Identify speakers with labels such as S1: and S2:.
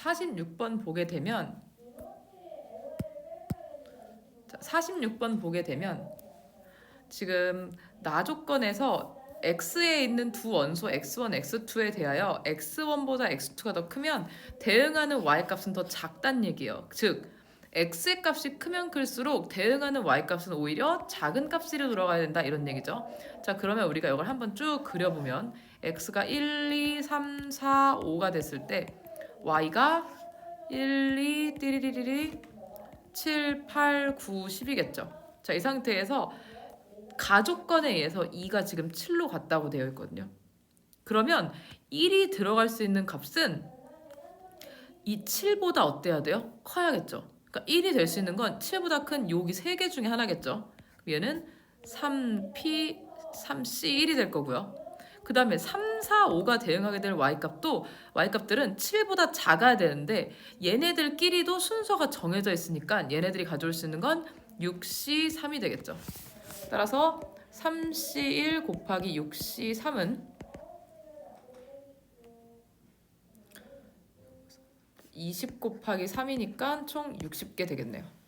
S1: 46번 보게 되면 자, 46번 보게 되면 지금 나 조건에서 x에 있는 두 원소 x1, x2에 대하여 x1보다 x2가 더 크면 대응하는 y 값은 더 작단 얘기예요. 즉 x의 값이 크면 클수록 대응하는 y 값은 오히려 작은 값으로 돌아가야 된다 이런 얘기죠. 자 그러면 우리가 이걸 한번 쭉 그려 보면 x가 1, 2, 3, 4, 5가 됐을 때 y가 1, 2, 띠리리리리 7, 8, 9, 10이겠죠. 자, 이 상태에서 가족건에 의해서 2가 지금 7로 갔다고 되어 있거든요. 그러면 1이 들어갈 수 있는 값은 이 7보다 어때야 돼요? 커야겠죠. 그러니까 1이 될 수 있는 건 7보다 큰 여기 세개 중에 하나겠죠. 얘는 3p, 3c1이 될 거고요. 그 다음에 3, 4, 5가 대응하게 될 y값도 y값들은 7보다 작아야 되는데 얘네들끼리도 순서가 정해져 있으니까 얘네들이 가져올 수 있는 건 6C3이 되겠죠. 따라서 3C1 곱하기 6C3은 20 곱하기 3이니까 총 60개 되겠네요.